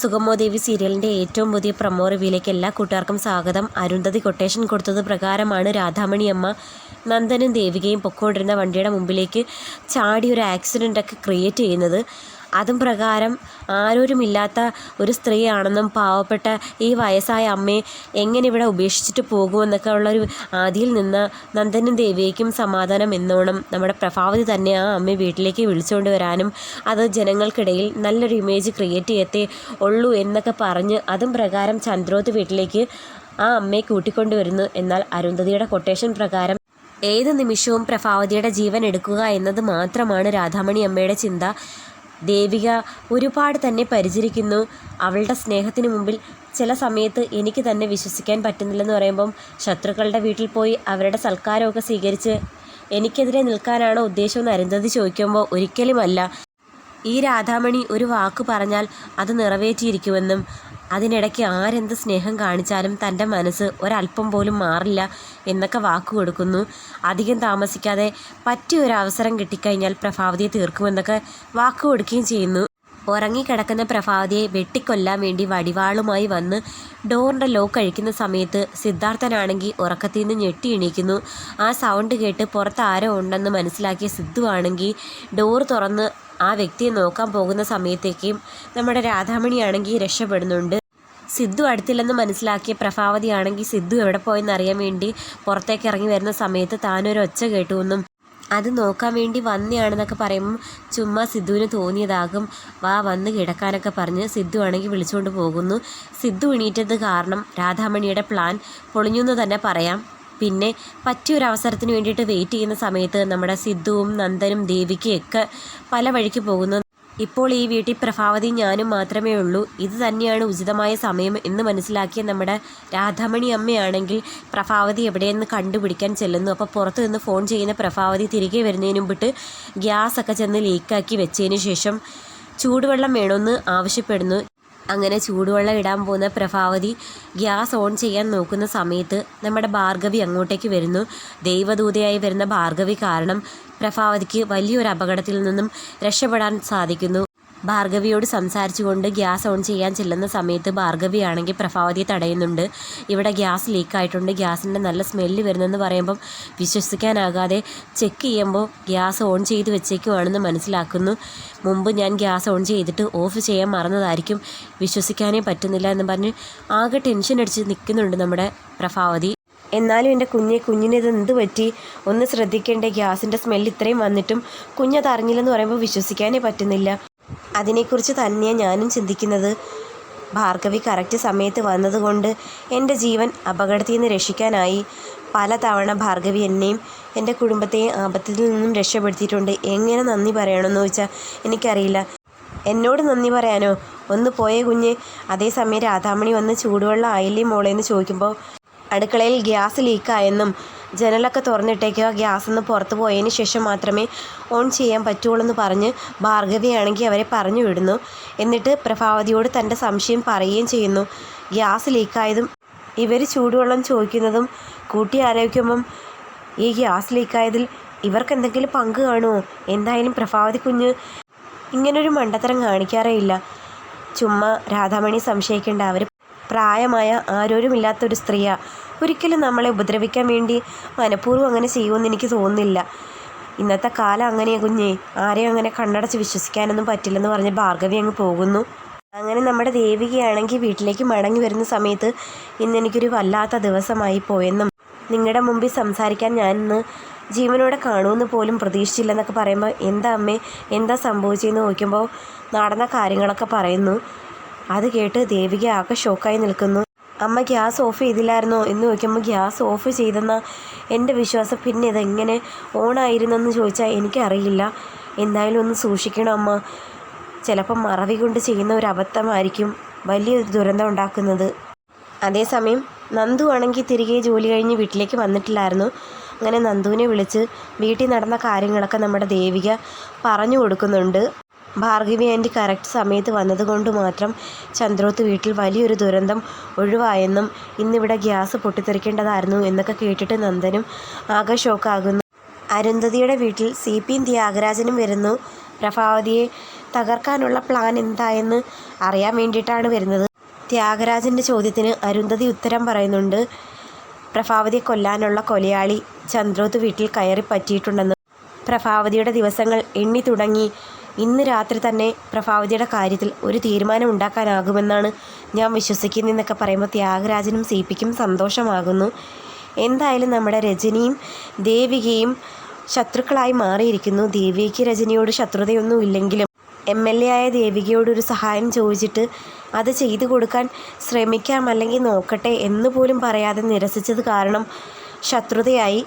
സുഗമോ ദേവി സീരിയലിന്റെ ഏറ്റവും പുതിയ പ്രമോ റിവ്യൂയിലേക്ക് എല്ലാ കൂട്ടുകാർക്കും സ്വാഗതം. അരുന്ധതി കൊട്ടേഷൻ കൊടുത്തത് പ്രകാരമാണ് രാധാമണി അമ്മ നന്ദനും ദേവികയും പൊക്കോണ്ടിരുന്ന വണ്ടിയുടെ മുമ്പിലേക്ക് ചാടി ഒരു ആക്സിഡന്റൊക്കെ ക്രിയേറ്റ് ചെയ്യുന്നത്. അതും പ്രകാരം ആരോരുമില്ലാത്ത ഒരു സ്ത്രീയാണെന്നും പാവപ്പെട്ട ഈ വയസ്സായ അമ്മയെ എങ്ങനെ ഇവിടെ ഉപേക്ഷിച്ചിട്ട് പോകുമെന്നൊക്കെ ഉള്ളൊരു ആദിയിൽ നിന്ന് നന്ദനും ദേവിയേക്കും സമാധാനം എന്നോണം. നമ്മുടെ പ്രഭാവതി തന്നെ ആ അമ്മയെ വീട്ടിലേക്ക് വിളിച്ചുകൊണ്ട് വരാനും അത് ജനങ്ങൾക്കിടയിൽ നല്ലൊരു ഇമേജ് ക്രിയേറ്റ് ചെയ്യത്തേ ഉള്ളൂ എന്നൊക്കെ പറഞ്ഞ് അതും പ്രകാരം ചന്ദ്രോത്ത് വീട്ടിലേക്ക് ആ അമ്മയെ കൂട്ടിക്കൊണ്ടുവരുന്നു എന്നാൽ അരുന്ധതിയുടെ കൊട്ടേഷൻ പ്രകാരം ഏത് നിമിഷവും പ്രഭാവതിയുടെ ജീവൻ എടുക്കുക എന്നത് മാത്രമാണ് രാധാമണി അമ്മയുടെ ചിന്ത. ദേവിക ഒരുപാട് തന്നെ പരിചരിക്കുന്നു. അവളുടെ സ്നേഹത്തിന് മുമ്പിൽ ചില സമയത്ത് എനിക്ക് തന്നെ വിശ്വസിക്കാൻ പറ്റുന്നില്ലെന്ന് പറയുമ്പം ശത്രുക്കളുടെ വീട്ടിൽ പോയി അവരുടെ സൽക്കാരമൊക്കെ സ്വീകരിച്ച് എനിക്കെതിരെ നിൽക്കാനാണോ ഉദ്ദേശമെന്ന് അരുന്ധതി ചോദിക്കുമ്പോൾ ഒരിക്കലുമല്ല. ഈ രാധാമണി ഒരു വാക്ക് പറഞ്ഞാൽ അത് നിറവേറ്റിയിരിക്കുമെന്നും അതിനിടയ്ക്ക് ആരെന്ത് സ്നേഹം കാണിച്ചാലും തന്റെ മനസ്സ് ഒരല്പം പോലും മാറില്ല എന്നൊക്കെ വാക്കു കൊടുക്കുന്നു. അധികം താമസിക്കാതെ പറ്റിയ ഒരു അവസരം കിട്ടിക്കഴിഞ്ഞാൽ പ്രഭാവതിയെ തീർക്കുമെന്നൊക്കെ വാക്കു കൊടുക്കുകയും ചെയ്യുന്നു. ഉറങ്ങിക്കിടക്കുന്ന പ്രഭാവതിയെ വെട്ടിക്കൊല്ലാൻ വേണ്ടി വടിവാളുമായി വന്ന് ഡോറിന്റെ ലോക്ക് അഴിക്കുന്ന സമയത്ത് സിദ്ധാർത്ഥനാണെങ്കിൽ ഉറക്കത്തിൽ നിന്ന് ഞെട്ടി എണീക്കുന്നു. ആ സൗണ്ട് കേട്ട് പുറത്ത് ആരോ ഉണ്ടെന്ന് മനസ്സിലാക്കിയ സിദ്ധു ആണെങ്കിൽ ഡോർ തുറന്ന് ആ വ്യക്തിയെ നോക്കാൻ പോകുന്ന സമയത്തേക്കും നമ്മുടെ രാധാമണിയാണെങ്കിൽ രക്ഷപ്പെടുന്നുണ്ട്. സിദ്ധു അടുത്തില്ലെന്ന് മനസ്സിലാക്കിയ പ്രഭാവതിയാണെങ്കിൽ സിദ്ധു എവിടെ പോയെന്ന് അറിയാൻ വേണ്ടി പുറത്തേക്ക് ഇറങ്ങി വരുന്ന സമയത്ത് താനൊരു ഒച്ച കേട്ടു എന്നും അത് നോക്കാൻ വേണ്ടി വന്നെയാണെന്നൊക്കെ പറയുമ്പം ചുമ്മാ സിദ്ധുവിന് തോന്നിയതാകും. വാ വന്ന് കിടക്കാനൊക്കെ പറഞ്ഞ് സിദ്ധു ആണെങ്കിൽ വിളിച്ചുകൊണ്ട് പോകുന്നു. സിദ്ധു എണീറ്റത് കാരണം രാധാമണിയുടെ പ്ലാൻ പൊളിഞ്ഞു എന്ന് തന്നെ പറയാം. പിന്നെ പറ്റിയൊരു അവസരത്തിന് വേണ്ടിയിട്ട് വെയിറ്റ് ചെയ്യുന്ന സമയത്ത് നമ്മുടെ സിദ്ധുവും നന്ദനും ദേവിക്കും ഒക്കെ പല വഴിക്ക് പോകുന്നു. ഇപ്പോൾ ഈ വീട്ടിൽ പ്രഭാവതി ഞാനും മാത്രമേ ഉള്ളൂ. ഇത് തന്നെയാണ് ഉചിതമായ സമയം എന്ന് മനസ്സിലാക്കിയ നമ്മുടെ രാധാമണി അമ്മയാണെങ്കിൽ പ്രഭാവതി എവിടെയെന്ന് കണ്ടുപിടിക്കാൻ ചെല്ലുന്നു. അപ്പോൾ പുറത്തു നിന്ന് ഫോൺ ചെയ്യുന്ന പ്രഭാവതി തിരികെ വരുന്നതിന് മുമ്പിട്ട് ഗ്യാസൊക്കെ ചെന്ന് ലീക്കാക്കി വെച്ചതിന് ശേഷം ചൂടുവെള്ളം വേണമെന്ന് ആവശ്യപ്പെടുന്നു. അങ്ങനെ ചൂടുവെള്ളം ഇടാൻ പോകുന്ന പ്രഭാവതി ഗ്യാസ് ഓൺ ചെയ്യാൻ നോക്കുന്ന സമയത്ത് നമ്മുടെ ഭാർഗവി അങ്ങോട്ടേക്ക് വരുന്നു. ദൈവദൂതയായി വരുന്ന ഭാർഗവി കാരണം പ്രഭാവതിക്ക് വലിയൊരു അപകടത്തിൽ നിന്നും രക്ഷപ്പെടാൻ സാധിക്കുന്നു. ഭാർഗവിയോട് സംസാരിച്ചുകൊണ്ട് ഗ്യാസ് ഓൺ ചെയ്യാൻ ചെല്ലുന്ന സമയത്ത് ഭാർഗവിയാണെങ്കിൽ പ്രഭാവതിയെ തടയുന്നുണ്ട്. ഇവിടെ ഗ്യാസ് ലീക്കായിട്ടുണ്ട്. ഗ്യാസിന്റെ നല്ല സ്മെല്ല് വരുന്നെന്ന് പറയുമ്പം വിശ്വസിക്കാനാകാതെ ചെക്ക് ചെയ്യുമ്പോൾ ഗ്യാസ് ഓൺ ചെയ്ത് വെച്ചേക്കുവാണെന്ന് മനസ്സിലാക്കുന്നു. മുമ്പ് ഞാൻ ഗ്യാസ് ഓൺ ചെയ്തിട്ട് ഓഫ് ചെയ്യാൻ മറന്നതായിരിക്കും. വിശ്വസിക്കാനേ പറ്റുന്നില്ല എന്ന് പറഞ്ഞ് ആകെ ടെൻഷൻ അടിച്ച് നിൽക്കുന്നുണ്ട് നമ്മുടെ പ്രഭാവതി. എന്നാലും എന്റെ കുഞ്ഞെ കുഞ്ഞിന് ഇത് എന്ത് പറ്റി? ഒന്ന് ശ്രദ്ധിക്കേണ്ടേ ഗ്യാസിന്റെ സ്മെല്ല് ഇത്രയും വന്നിട്ടും കുഞ്ഞത് അറിഞ്ഞില്ലെന്ന് പറയുമ്പോൾ വിശ്വസിക്കാനേ പറ്റുന്നില്ല. അതിനെക്കുറിച്ച് തന്നെയാണ് ഞാനും ചിന്തിക്കുന്നത്. ഭാർഗവി കറക്റ്റ് സമയത്ത് വന്നതുകൊണ്ട് എന്റെ ജീവൻ അപകടത്തിൽ നിന്ന് രക്ഷിക്കാനായി. പലതവണ ഭാർഗവി എന്നെയും എന്റെ കുടുംബത്തെയും ആപത്തിൽ നിന്നും രക്ഷപ്പെടുത്തിയിട്ടുണ്ട്. എങ്ങനെ നന്ദി പറയണമെന്ന് ചോദിച്ചാൽ എനിക്കറിയില്ല. എന്നോട് നന്ദി പറയാനോ? ഒന്ന് പോയേ കുഞ്ഞ്. അതേസമയം രാധാമണി വന്ന് ചൂടുവെള്ളം ആയില്ലേ മോളെ എന്ന് ചോദിക്കുമ്പോൾ അടുക്കളയിൽ ഗ്യാസ് ലീക്കായെന്നും ജനലൊക്കെ തുറന്നിട്ടേക്കുക ഗ്യാസ് ഒന്ന് പുറത്ത് പോയതിന് ശേഷം മാത്രമേ ഓൺ ചെയ്യാൻ പറ്റുള്ളൂ എന്ന് പറഞ്ഞ് ഭാർഗവിയാണെങ്കിൽ അവരെ പറഞ്ഞു വിടുന്നു. എന്നിട്ട് പ്രഭാവതിയോട് തന്റെ സംശയം പറയുകയും ചെയ്യുന്നു. ഗ്യാസ് ലീക്കായതും ഇവർ ചൂടുവെള്ളം ചോദിക്കുന്നതും കൂട്ടി ആലോചിക്കുമ്പം ഈ ഗ്യാസ് ലീക്കായതിൽ ഇവർക്ക് എന്തെങ്കിലും പങ്ക് കാണുമോ? എന്തായാലും പ്രഭാവതി കുഞ്ഞ് ഇങ്ങനൊരു മണ്ടത്തരം കാണിക്കാറേ ഇല്ല. ചുമ്മാ രാധാമണി സംശയിക്കേണ്ട. അവർ പ്രായമായ ആരോരുമില്ലാത്തൊരു സ്ത്രീയാണ് ഒരിക്കലും നമ്മളെ ഉപദ്രവിക്കാൻ വേണ്ടി മനഃപൂർവം അങ്ങനെ ചെയ്യുമെന്ന് എനിക്ക് തോന്നുന്നില്ല. ഇന്നത്തെ കാലം അങ്ങനെയാണ് കുഞ്ഞേ. ആരെയും അങ്ങനെ കണ്ണടച്ച് വിശ്വസിക്കാനൊന്നും പറ്റില്ലെന്ന് പറഞ്ഞ് ഭാർഗവി അങ്ങ് പോകുന്നു. അങ്ങനെ നമ്മുടെ ദേവികയാണെങ്കിൽ വീട്ടിലേക്ക് മടങ്ങി വരുന്ന സമയത്ത് ഇന്ന് എനിക്കൊരു വല്ലാത്ത ദിവസമായി പോയെന്നും നിങ്ങളുടെ മുമ്പിൽ സംസാരിക്കാൻ ഞാൻ ഇന്ന് ജീവനോടെ കാണുമെന്ന് പോലും പ്രതീക്ഷിച്ചില്ലെന്നൊക്കെ പറയുമ്പോൾ എന്താ അമ്മേ? എന്താ സംഭവിച്ചതെന്ന് നോക്കുമ്പോൾ നടന്ന കാര്യങ്ങളൊക്കെ പറയുന്നു. അത് കേട്ട് ദേവിക ആകെ ഷോക്കായി നിൽക്കുന്നു. അമ്മ ഗ്യാസ് ഓഫ് ചെയ്തില്ലായിരുന്നോ? എന്ന് ചോദിക്കുമ്പോൾ ഗ്യാസ് ഓഫ് ചെയ്തെന്ന എന്റെ വിശ്വാസം. പിന്നെ ഇതെങ്ങനെ ഓണായിരുന്നെന്ന് ചോദിച്ചാൽ എനിക്കറിയില്ല. എന്തായാലും ഒന്ന് സൂക്ഷിക്കണം അമ്മ. ചിലപ്പം മറവി കൊണ്ട് ചെയ്യുന്ന ഒരു അബദ്ധമായിരിക്കും വലിയൊരു ദുരന്തം ഉണ്ടാക്കുന്നത്. അതേസമയം നന്ദു ആണെങ്കിൽ തിരികെ ജോലി കഴിഞ്ഞ് വീട്ടിലേക്ക് വന്നിട്ടില്ലായിരുന്നു. അങ്ങനെ നന്ദുവിനെ വിളിച്ച് വീട്ടിൽ നടന്ന കാര്യങ്ങളൊക്കെ നമ്മുടെ ദേവിക പറഞ്ഞു കൊടുക്കുന്നുണ്ട്. ഭാർഗവി ആന്റി കറക്റ്റ് സമയത്ത് വന്നതുകൊണ്ട് മാത്രം ചന്ദ്രോത്ത് വീട്ടിൽ വലിയൊരു ദുരന്തം ഒഴിവായെന്നും ഇന്നിവിടെ ഗ്യാസ് പൊട്ടിത്തെറിക്കേണ്ടതായിരുന്നു എന്നൊക്കെ കേട്ടിട്ട് നന്ദനും ആകെ ഷോക്കാകുന്നു. അരുന്ധതിയുടെ വീട്ടിൽ സി പിയും ത്യാഗരാജനും വരുന്നു. പ്രഭാവതിയെ തകർക്കാനുള്ള പ്ലാൻ എന്തായെന്ന് അറിയാൻ വേണ്ടിയിട്ടാണ് വരുന്നത്. ത്യാഗരാജന്റെ ചോദ്യത്തിന് അരുന്ധതി ഉത്തരം പറയുന്നുണ്ട്. പ്രഭാവതിയെ കൊല്ലാനുള്ള കൊലയാളി ചന്ദ്രോത്ത് വീട്ടിൽ കയറി പറ്റിയിട്ടുണ്ടെന്ന് പ്രഭാവതിയുടെ ദിവസങ്ങൾ എണ്ണി തുടങ്ങി. ഇന്ന് രാത്രി തന്നെ പ്രഭാവതിയുടെ കാര്യത്തിൽ ഒരു തീരുമാനം ഉണ്ടാക്കാനാകുമെന്നാണ് ഞാൻ വിശ്വസിക്കുന്നതെന്നൊക്കെ പറയുമ്പോൾ ത്യാഗരാജനും സി പിക്കും സന്തോഷമാകുന്നു. എന്തായാലും നമ്മുടെ രജനിയും ദേവികയും ശത്രുക്കളായി മാറിയിരിക്കുന്നു. ദേവികയ്ക്ക് രജനിയോട് ശത്രുതയൊന്നും ഇല്ലെങ്കിലും എം എൽ എ ആയ ദേവികയോടൊരു സഹായം ചോദിച്ചിട്ട് അത് ചെയ്തു കൊടുക്കാൻ ശ്രമിക്കാം അല്ലെങ്കിൽ നോക്കട്ടെ എന്ന് പോലും പറയാതെ നിരസിച്ചത് കാരണം ശത്രുതയായി.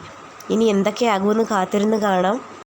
ഇനി എന്തൊക്കെയാകുമെന്ന് കാത്തിരുന്ന് കാണാം.